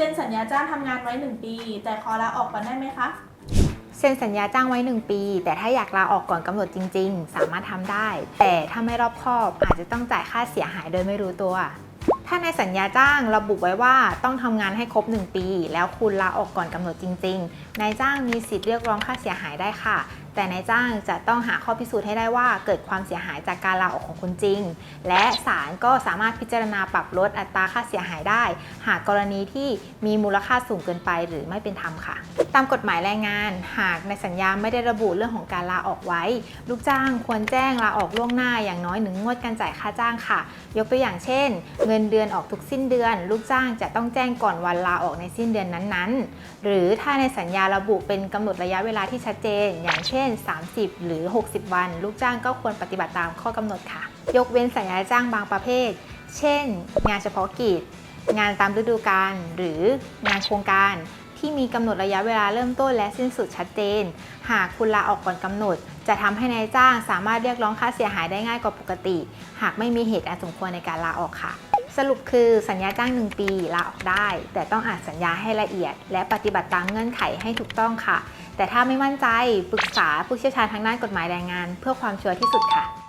ซ็นสัญญาจ้างทำงานไว้ 1 ปี แต่ขอลาออกก่อนได้ไหมคะ เซ็นสัญญาจ้างไว้ 1 ปี แต่ถ้าอยากลาออกก่อนกำหนดจริง ๆ สามารถทำได้ แต่ถ้าไม่รอบคอบอาจจะต้องจ่ายค่าเสียหายโดยไม่รู้ตัว ถ้าในสัญญาจ้างระบุไว้ว่าต้องทำงานให้ครบ 1 ปี แล้วคุณลาออกก่อนกำหนดจริง ๆ นายจ้างมีสิทธิ์เรียกร้องค่าเสียหายได้ค่ะแต่นายจ้างจะต้องหาข้อพิสูจน์ให้ได้ว่าเกิดความเสียหายจากการลาออกของคุณจริง และศาลก็สามารถพิจารณาปรับลดอัตราค่าเสียหายได้ หากกรณีที่มีมูลค่าสูงเกินไปหรือไม่เป็นธรรมค่ะ ตามกฎหมายแรงงาน หากในสัญญาไม่ได้ระบุเรื่องของการลาออกไว้ ลูกจ้างควรแจ้งลาออกล่วงหน้าอย่างน้อยหนึ่งงวดการจ่ายค่าจ้างค่ะ ยกตัวอย่างเช่น เงินเดือนออกทุกสิ้นเดือน ลูกจ้างจะต้องแจ้งก่อนวันลาออกในสิ้นเดือนนั้นๆ หรือถ้าในสัญญาระบุเป็นกำหนดระยะเวลาที่ชัดเจน อย่างเช่นช่น 30 หรือ 60 วัน ลูกจ้างก็ควรปฏิบัติตามข้อกำหนดค่ะ ยกเว้นสัญญาจ้างบางประเภท เช่น งานเฉพาะกิจ งานตามฤดูกาลหรืองานโครงการที่มีกำหนดระยะเวลาเริ่มต้นและสิ้นสุดชัดเจน หากคุณลาออกก่อนกำหนด จะทำให้นายจ้างสามารถเรียกร้องค่าเสียหายได้ง่ายกว่าปกติ หากไม่มีเหตุอันสมควรในการลาออกค่ะ สรุปคือสัญญาจ้าง 1 ปีลาออกได้ แต่ต้องอ่านสัญญาให้ละเอียด และปฏิบัติตามเงื่อนไขให้ถูกต้องค่ะ แต่ถ้าไม่มั่นใจปรึกษาผู้เชี่ยวชาญทางด้านกฎหมายแรงงาน เพื่อความชัวร์ที่สุดค่ะ